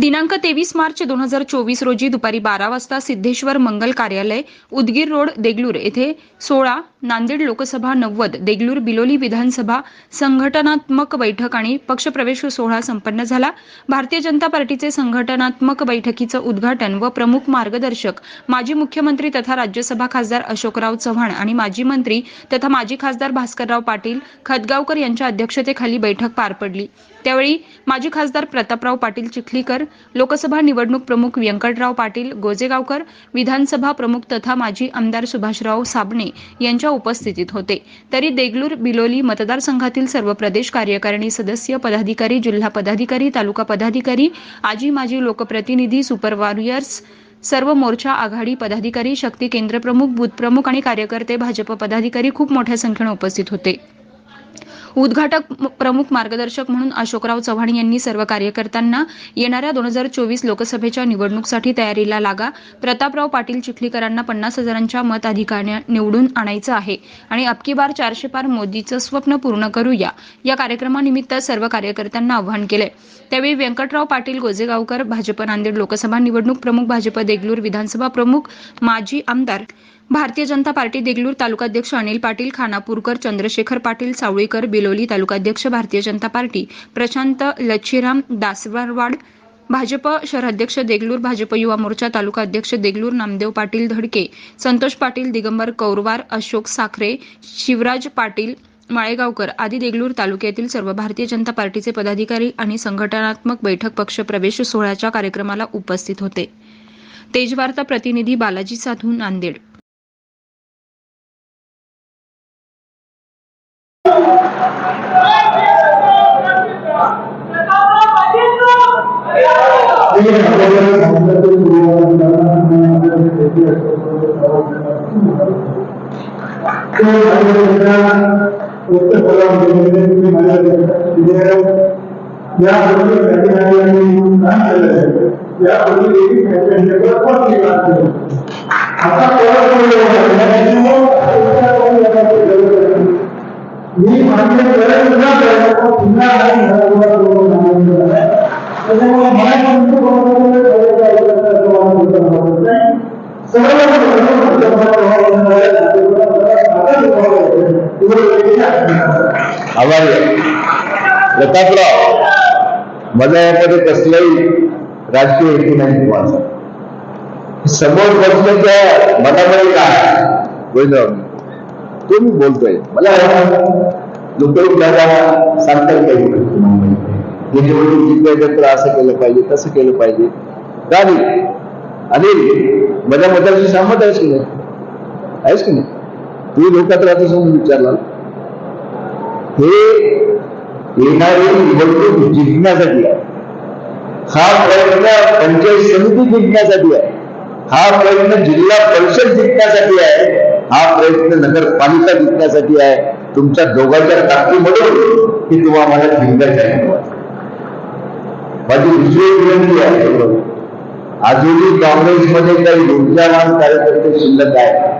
दिनांक तेवीस मार्च दोन हजार चोवीस रोजी दुपारी बारा वाजता सिद्धेश्वर मंगल कार्यालय उदगीर रोड देगलूर येथे सोळा नांदेड लोकसभा नव्वद देगलूर बिलोली विधानसभा संघटनात्मक बैठक आणि पक्षप्रवेश सोहळा संपन्न झाला. भारतीय जनता पार्टीचे संघटनात्मक बैठकीचं उद्घाटन व प्रमुख मार्गदर्शक माजी मुख्यमंत्री तथा राज्यसभा खासदार अशोकराव चव्हाण आणि माजी मंत्री तथा माजी खासदार भास्करराव पाटील खतगावकर यांच्या अध्यक्षतेखाली बैठक पार पडली. त्यावेळी माजी खासदार प्रतापराव पाटील चिखलीकर लोकसभा निवडणूक प्रमुख व्यंकटराव पाटील गोजेगावकर विधानसभा प्रमुख तथा माजी आमदार सुभाषराव साबणे यांच्या उपस्थितीत होते. तरी देगलूर बिलोली मतदारसंघातील सर्व प्रदेश कार्यकारिणी सदस्य पदाधिकारी जिल्हा पदाधिकारी तालुका पदाधिकारी आजी माजी लोकप्रतिनिधी सुपर वॉरियर्स सर्व मोर्चा आघाडी पदाधिकारी शक्ती केंद्र प्रमुख बूथ प्रमुख आणि कार्यकर्ते भाजप पदाधिकारी खूप मोठ्या संख्येने उपस्थित होते. उद्घाटक प्रमुख मार्गदर्शक म्हणून अशोकराव चव्हाण यांनी सर्व कार्यकर्त्यांना येणाऱ्या दोन हजार चोवीस लोकसभेच्या निवडणुकीसाठी तयारीला लागा. प्रतापराव पाटील चिखलीकरांना पन्नास हजारांच्या मताधिकाऱ्या निवडून आणायचं आहे. आणि अबकी बार चारशे पार मोदीचं स्वप्न पूर्ण करूया. या कार्यक्रमानिमित्त सर्व कार्यकर्त्यांना आवाहन केले त्यावेळी व्यंकटराव पाटील गोजेगावकर भाजप नांदेड लोकसभा निवडणूक प्रमुख भाजप देगलूर विधानसभा प्रमुख माजी आमदार भारतीय जनता पार्टी देगलूर तालुकाध्यक्ष अनिल पाटील खानापूरकर चंद्रशेखर पाटील सावळीकर बिलोली तालुकाध्यक्ष भारतीय जनता पार्टी प्रशांत लच्छीराम दासवारवाड भाजप शहराध्यक्ष देगलूर भाजप युवा मोर्चा तालुका अध्यक्ष देगलूर नामदेव पाटील धडके संतोष पाटील दिगंबर कौरवार अशोक साखरे शिवराज पाटील माळेगावकर आदी देगलूर तालुक्यातील सर्व भारतीय जनता पार्टीचे पदाधिकारी आणि संघटनात्मक बैठक पक्ष प्रवेश सोहळ्याच्या कार्यक्रमाला उपस्थित होते. तेजवार्ता प्रतिनिधी बालाजी साधू नांदेड. मी त्याच्यामुळे मला तुमचं आभारी प्रतापराव माझा यामध्ये कसलाही राजकीय हेतू नाही माझा समोर बसल्याच्या मनामध्ये काय? गोविंदराव बोलतोय. मला लोक दादा सांगतात काही हे निवडणूक जिंकायचं तर असं केलं पाहिजे तसं केलं पाहिजे का नाही अनिल माझ्या मताशी सहमत आहेस की नाही आहेस की नाही तू हे हा प्रयत्न पंचायत जिंकण्यासाठी आहे हा प्रयत्न परिषद हा। प्रयत्न तुमच्या दोघांच्या ताकदीमधून ही तुम्हा मला जिंकायचं आहे. माझी दुसरी विनंती आहे. अजूनही काँग्रेसमध्ये काही ऊर्जावान कार्यकर्ते शिल्लक आहेत.